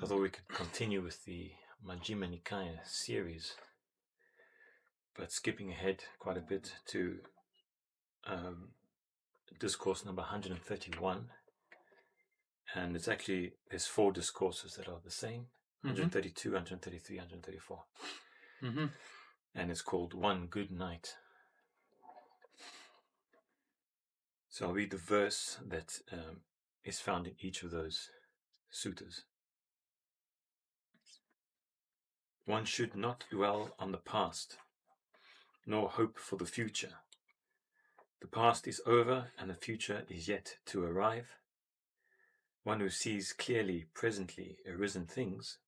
So I thought we could continue with the Majjhima Nikaya series, but skipping ahead quite a bit to um, discourse number 131. And it's actually, there's four discourses that are the same Mhm. 132, 133, 134. Mm-hmm. And it's called One Good Night. So I'll read the verse that um, is found in each of those suttas. One should not dwell on the past, nor hope for the future. The past is over and the future is yet to arrive. One who sees clearly presently arisen things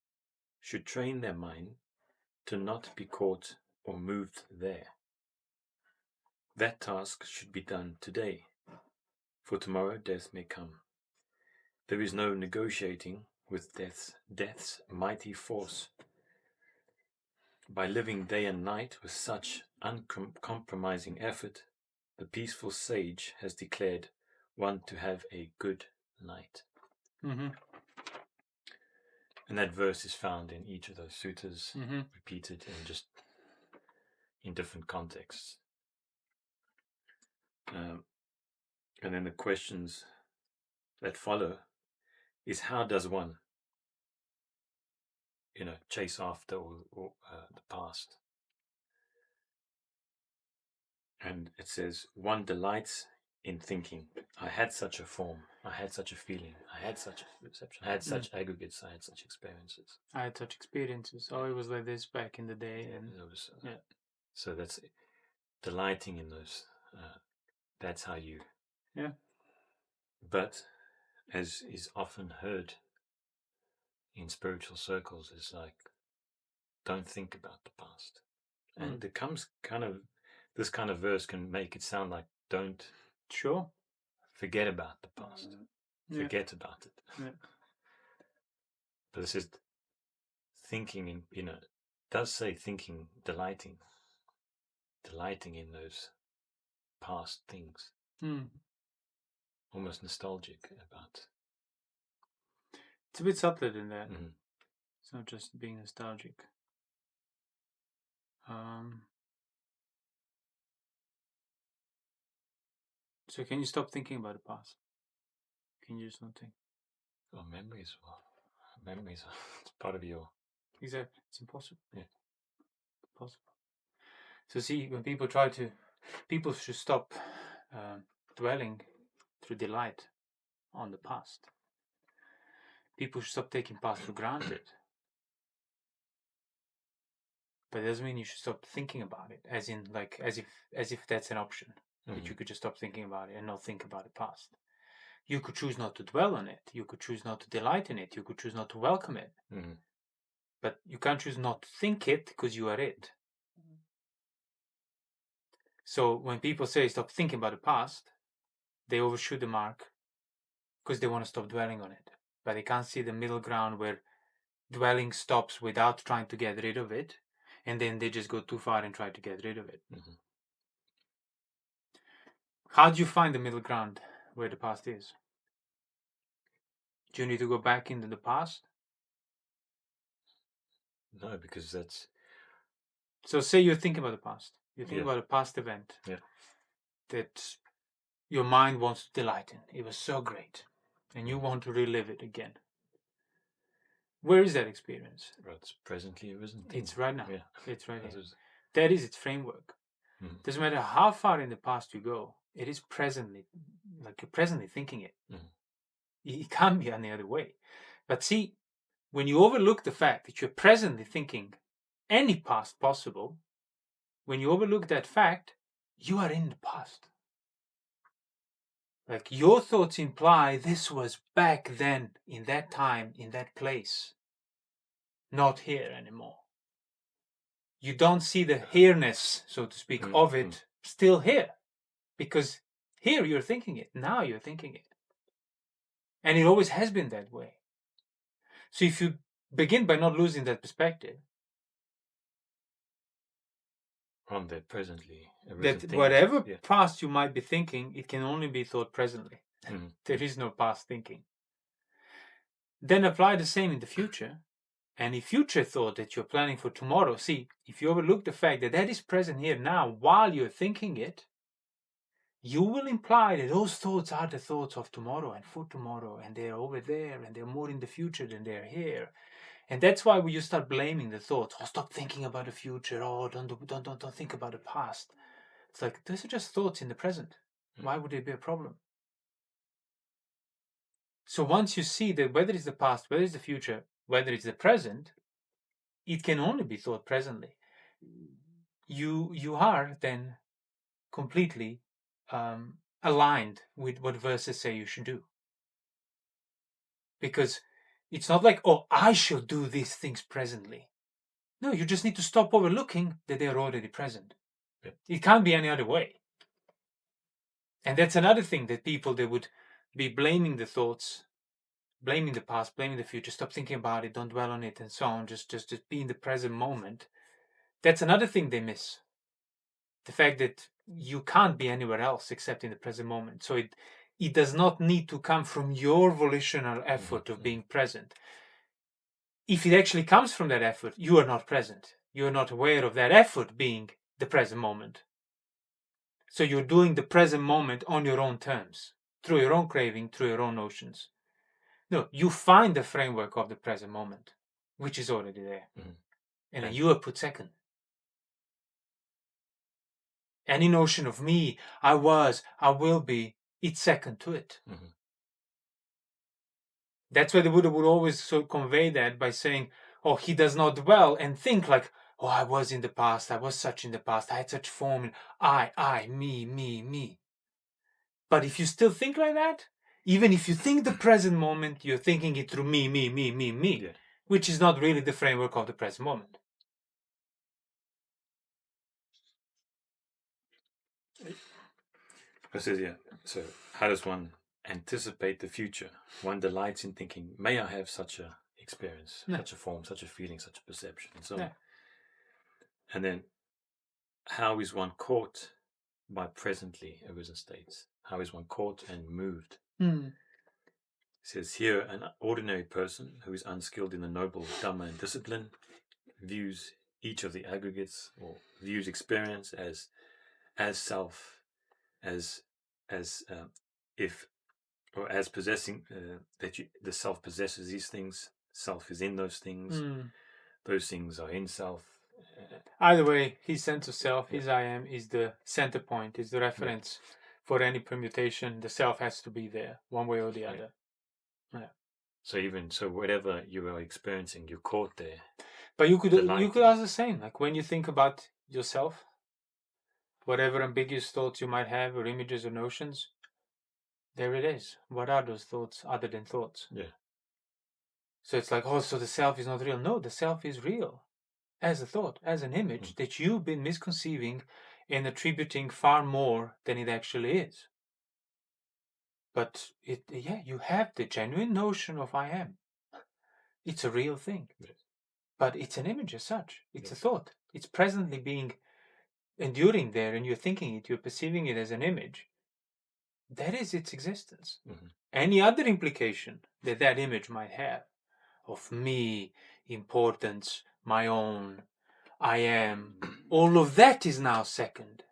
should train their mind to not be caught or moved there. That task should be done today, for tomorrow death may come. There is no negotiating with death's, death's mighty force. By living day and night with such uncompromising effort, the peaceful sage has declared one to have a good night. Mm-hmm. And that verse is found in each of those suttas, Mm-hmm. repeated in just in different contexts. Um, and then the questions that follow is how does one, you know, chase after or, or, uh, the past? And it says, one delights in thinking, I had such a form, I had such a feeling, I had such a perception, I had such aggregates, I had such experiences. I had such experiences. Oh, it was like this back in the day, and Those, uh, yeah. So that's delighting in those. Uh, that's how you. Yeah. But, as is often heard in spiritual circles, is like, don't think about the past. And Mm. it comes kind of, this kind of verse can make it sound like, don't sure. forget about the past. Yeah. Forget about it. Yeah. But this is thinking in, you know, does say thinking, delighting, delighting in those past things, Mm. almost nostalgic about. It's a bit subtler than that. Mhm. It's not just being nostalgic. Um, so can you stop thinking about the past? Can you just not think? Oh, memories. Well, memories are it's part of your. Exactly. It's impossible. Yeah. Impossible. So see, when people try to, people should stop um dwelling through delight on the past. People should stop taking past for granted. But it doesn't mean you should stop thinking about it, as in like as if as if that's an option that Mhm. you could just stop thinking about it and not think about the past. You could choose not to dwell on it. You could choose not to delight in it. You could choose not to welcome it. Mhm. But you can't choose not to think it because you are it. So when people say stop thinking about the past, they overshoot the mark because they want to stop dwelling on it. But they can't see the middle ground where dwelling stops without trying to get rid of it, and then they just go too far and try to get rid of it. Mhm. How do you find the middle ground where the past is? Do you need to go back into the past? No, because that's. So say you're thinking about the past. You think Yeah. about a past event Yeah. that your mind wants to delight in. It was so great. And you want to relive it again. Where is that experience? That's presently arisen. It's right now. Yeah. It's right That is- That is its framework. Mhm. Doesn't matter how far in the past you go, it is presently, like you're presently thinking it. It it can't be any other way. But see, when you overlook the fact that you're presently thinking any past possible, when you overlook that fact, you are in the past. Like your thoughts imply this was back then, in that time, in that place, not here anymore. You don't see the here-ness, so to speak, Mm, of mm. it still here. Because here you're thinking it, now you're thinking it. And it always has been that way. So if you begin by not losing that perspective, on that presently. that whatever Yeah. past you might be thinking, it can only be thought presently. Mhm. There is no past thinking. then apply the same in the future. Any future thought that you're planning for tomorrow, see, if you overlook the fact that that is present here now while you're thinking it, you will imply that those thoughts are the thoughts of tomorrow and for tomorrow, and they're over there and they're more in the future than they're here. And that's why when you start blaming the thoughts, oh, stop thinking about the future, oh, don't, do- don't, don't, don't think about the past. It's like, those are just thoughts in the present. Mm. Why would they be a problem? So once you see that whether it's the past, whether it's the future, whether it's the present, it can only be thought presently. You you are then completely um, aligned with what verses say you should do. Because it's not like, oh, I should do these things presently. No, you just need to stop overlooking that they are already present. It can't be any other way. And that's another thing that people they would be blaming the thoughts, blaming the past, blaming the future, stop thinking about it, don't dwell on it, and so on. Just just just be in the present moment. That's another thing they miss. The fact that you can't be anywhere else except in the present moment. So it it does not need to come from your volitional effort of mhm. being present. If it actually comes from that effort, you are not present. You are not aware of that effort being the present moment. So you're doing the present moment on your own terms, through your own craving, through your own notions. No, you find the framework of the present moment, which is already there. Mhm. And you are put second. Any notion of me, I was, I will be, it's second to it. Mhm. That's why the Buddha would always so convey that by saying, Oh, he does not dwell and think like, Oh, I was in the past, I was such in the past, I had such form, and I, I, me, me, me. But if you still think like that, even if you think the present moment, you're thinking it through me, me, me, me, me, Yeah. which is not really the framework of the present moment. It says, yeah. So, how does one anticipate the future? One delights in thinking, may I have such a experience, Yeah. such a form, such a feeling, such a perception, and so on. And then, how is one caught by presently arisen states? How is one caught and moved? Hmm. It says here, an ordinary person who is unskilled in the noble Dhamma and discipline views each of the aggregates or views experience as as self, as as uh, if or as possessing uh, that you, the self possesses these things. Self is in those things. Mm. Those things are in self. Uh, Either way, his sense of self, Yeah. his I am, is the center point, is the reference for any permutation. The self has to be there, one way or the Yeah. other. so even so, whatever you are experiencing, you're caught there. But you could The you could ask the same, like when you think about yourself, whatever ambiguous thoughts you might have, or images or notions, there it is. What are those thoughts other than thoughts? Yeah. So it's like, oh, so the self is not real. No, the self is real as a thought, as an image Mm. that you've been misconceiving and attributing far more than it actually is. But it, yeah, you have the genuine notion of I am. It's a real thing. Yes. But it's an image as such. It's a thought. It's presently being enduring there and you're thinking it, you're perceiving it as an image. That is its existence. Mhm. Any other implication that that image might have of me, importance, my own, I am, all of that is now second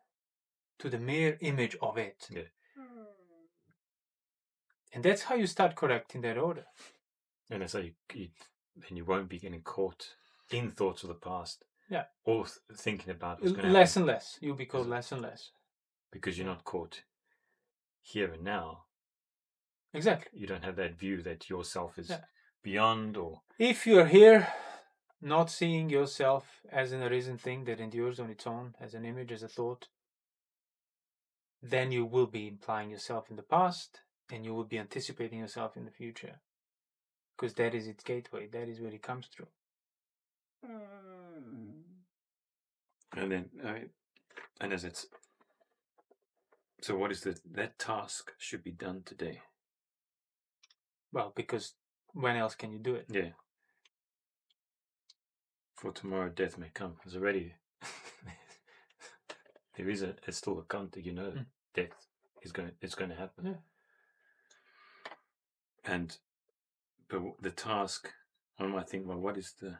to the mere image of it. Yeah. And that's how you start correcting that order. And that's how you, you then you won't be getting caught in thoughts of the past. Yeah. Or th- thinking about what's going to Less happen and less. You'll be called less and less. because you're not caught here and now. Exactly. You don't have that view that yourself is Yeah. beyond or If you're here not seeing yourself as an arisen thing that endures on its own, as an image, as a thought, then you will be implying yourself in the past and you will be anticipating yourself in the future. Because that is its gateway, that is where it comes through. Hmm. And then I and as it's so what is the that task should be done today. Well, because when else can you do it? Yeah. For tomorrow death may come. There's already there is a it's still a counter, you know Mm. death is going it's going to happen. Yeah. And but the task, I might think, well, what is the,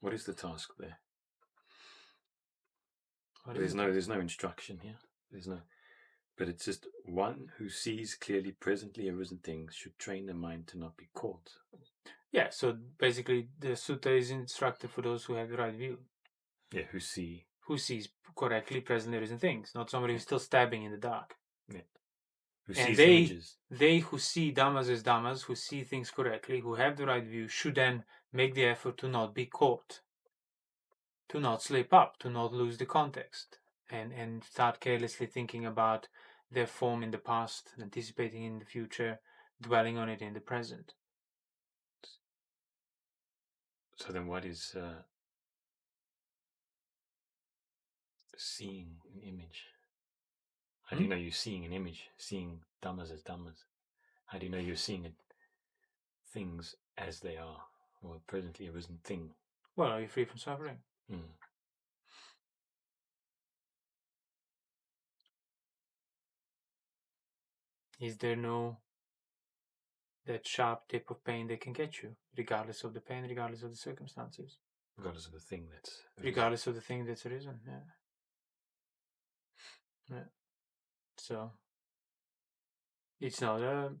what is the task there? There's no, there's no instruction here. There's no, but it's just one who sees clearly presently arisen things should train the mind to not be caught. Yeah, so basically the sutta is instructed for those who have the right view, Yeah, who see, who sees correctly presently arisen things, not somebody who's still stabbing in the dark. Yeah. who And sees they- images. They who see dhammas as dhammas, who see things correctly, who have the right view, should then make the effort to not be caught, to not slip up, to not lose the context, and, and start carelessly thinking about their form in the past, anticipating in the future, dwelling on it in the present. So then, what is uh, seeing an image? How do you Hmm? know you're seeing an image? Seeing dhammas as dhammas. How do you know you're seeing it, things as they are, or presently arisen thing? Well, are you free from suffering? Mm. Is there no that sharp tip of pain that can get you, regardless of the pain, regardless of the circumstances, Regardless of the thing that's arisen. regardless of the thing that's arisen? Yeah. Yeah. So it's not a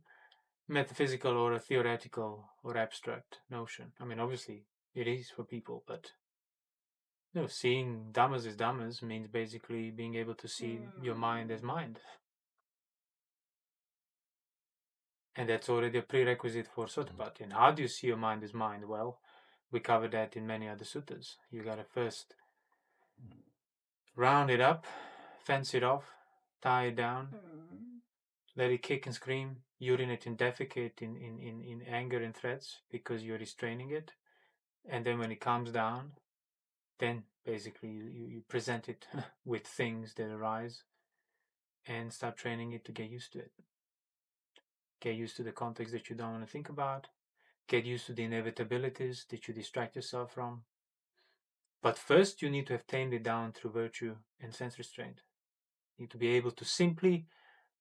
metaphysical or a theoretical or abstract notion. I mean, obviously it is for people, but no, seeing dhammas as dhammas means basically being able to see your mind as mm. mind. And that's already a prerequisite for Sotapatti. Mm. And how do you see your mind as mind? Well, we covered that in many other suttas. You gotta first mm. round it up, fence it off, tie it down, let it kick and scream, urinate and defecate in, in, in, in anger and threats because you're restraining it. And then when it calms down, then basically you, you, present it with things that arise and start training it to get used to it. Get used to the context that you don't want to think about. Get used to the inevitabilities that you distract yourself from. But first, you need to have tamed it down through virtue and sense restraint. You need to be able to simply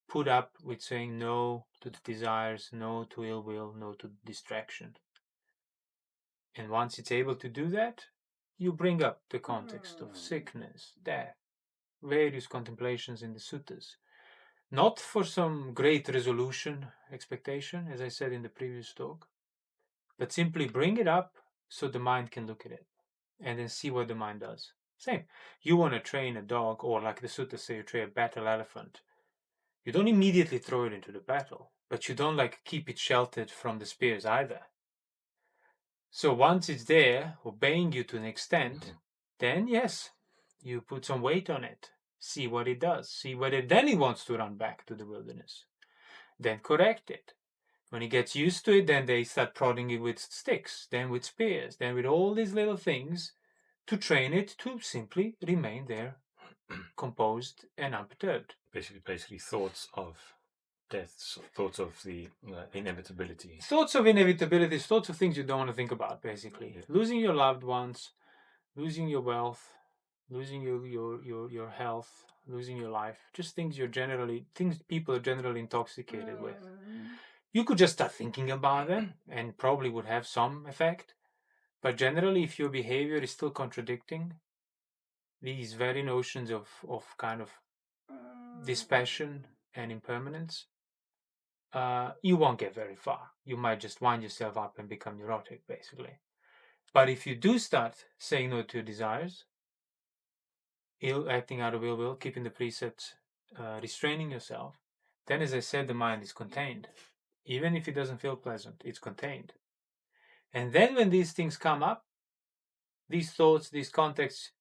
put up with saying no to the desires, no to ill will, no to distraction. And once it's able to do that, you bring up the context of hmm. sickness, death, various contemplations in the suttas. Not for some great resolution expectation, as I said in the previous talk, but simply bring it up so the mind can look at it and then see what the mind does. Same. You want to train a dog, or like the suttas say, you train a battle elephant. You don't immediately throw it into the battle, but you don't like keep it sheltered from the spears either. So once it's there, obeying you to an extent, Mhm. then yes, you put some weight on it, see what it does, see whether then it wants to run back to the wilderness. Then correct it. When it gets used to it, then they start prodding it with sticks, then with spears, then with all these little things to train it to simply remain there, composed and unperturbed. Basically, basically thoughts of death, thoughts of the uh, inevitability. Thoughts of inevitability, thoughts of things you don't want to think about, basically. Yeah. Losing your loved ones, losing your wealth, losing your, your, your, your health, losing your life, just things you're generally, things people are generally intoxicated with. You could just start thinking about them and probably would have some effect. But generally, if your behavior is still contradicting these very notions of, of kind of dispassion and impermanence, uh, you won't get very far. You might just wind yourself up and become neurotic, basically. But if you do start saying no to your desires, ill acting out of ill will, keeping the precepts, uh, restraining yourself, then, as I said, the mind is contained. Even if it doesn't feel pleasant, it's contained. And then, when these things come up, these thoughts, these contexts,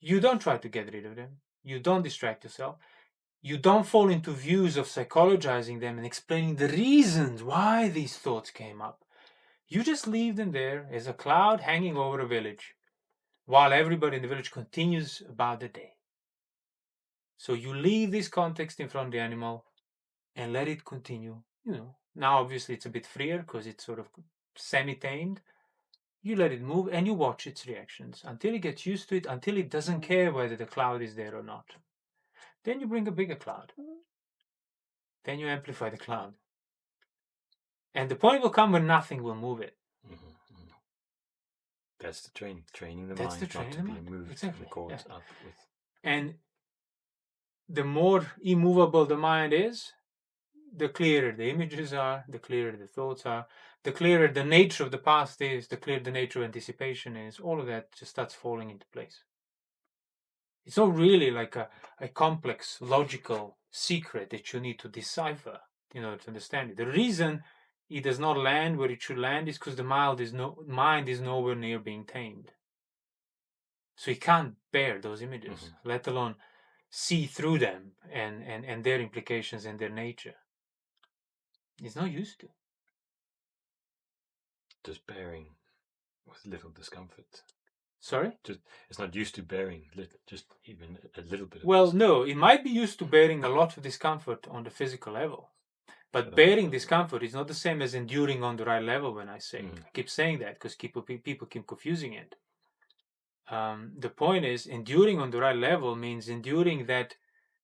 you don't try to get rid of them. You don't distract yourself you don't fall into views of psychologizing them and explaining the reasons why these thoughts came up. You just leave them there as a cloud hanging over a village while everybody in the village continues about the day. So you leave this context in front of the animal and let it continue. You know, now obviously it's a bit freer because it's sort of semi tamed. You let it move and you watch its reactions until it gets used to it, until it doesn't care whether the cloud is there or not. Then you bring a bigger cloud. Then you amplify the cloud. And the point will come when nothing will move it. Mhm, mhm. That's the training, training the That's the mind training not to the be mind, moved exactly, yeah. up with. And the more immovable the mind is, the clearer the images are, the clearer the thoughts are, the clearer the nature of the past is, the clearer the nature of anticipation is. All of that just starts falling into place. It's not really like a, a complex, logical secret that you need to decipher in order to understand it. The reason it does not land where it should land is because the mind is no mind is nowhere near being tamed. So it can't bear those images, Mhm. let alone see through them and, and, and their implications and their nature. It's not used to. Just bearing with little discomfort. Sorry? It's not used to bearing just even a little bit. Of Well, dis- no, it might be used to bearing a lot of discomfort on the physical level. But But, bearing discomfort is not the same as enduring on the right level when I say. Mhm. I keep saying that because people, people keep confusing it. Um, the point is, enduring on the right level means enduring that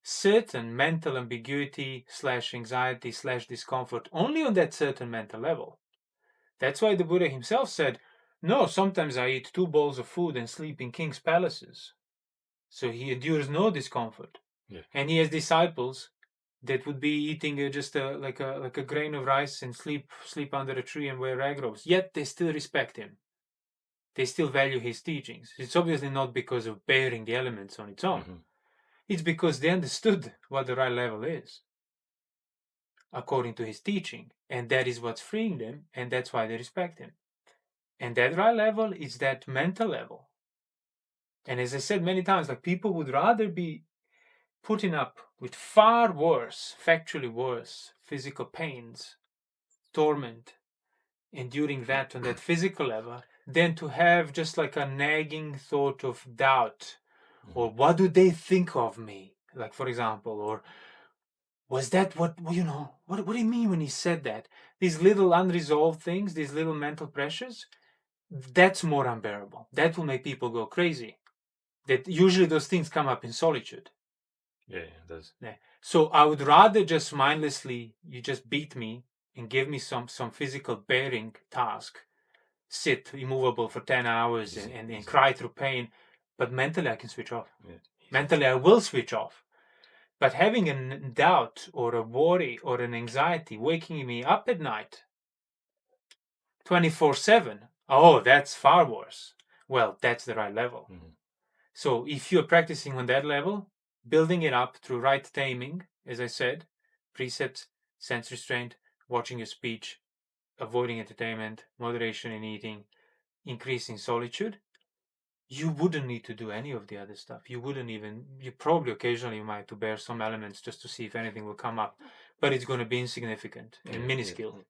certain mental ambiguity slash anxiety slash discomfort only on that certain mental level. That's why the Buddha himself said, No, sometimes I eat two bowls of food and sleep in king's palaces. So he endures no discomfort. Yeah. And he has disciples that would be eating uh, just a, like a like a grain of rice and sleep sleep under a tree and wear rag robes. Yet they still respect him. They still value his teachings. It's obviously not because of bearing the elements on its own. Mhm. It's because they understood what the right level is, according to his teaching, and that is what's freeing them, and that's why they respect him. And that right level is that mental level. And as I said many times, like people would rather be putting up with far worse, factually worse physical pains, torment, enduring that on that physical level, than to have just like a nagging thought of doubt or mm-hmm. what do they think of me? like for example or was that what you know what, what do you mean when he said that? These little unresolved things these little mental pressures that's more unbearable. That will make people go crazy. That usually those things come up in solitude. Yeah, yeah, that's so i would rather just mindlessly you just beat me and give me some some physical bearing task sit immovable for 10 hours and, Easy, and, and cry through pain but mentally i can switch off. Yeah, mentally i will switch off. But having a doubt or a worry or an anxiety waking me up at night 24 7 oh that's far worse well that's the right level Mhm. so if you're practicing on that level building it up through right taming as i said precepts sense restraint watching your speech avoiding entertainment moderation in eating increasing solitude you wouldn't need to do any of the other stuff. You wouldn't even. You probably occasionally might to bear some elements just to see if anything will come up, but it's going to be insignificant Yeah, and yeah, minuscule.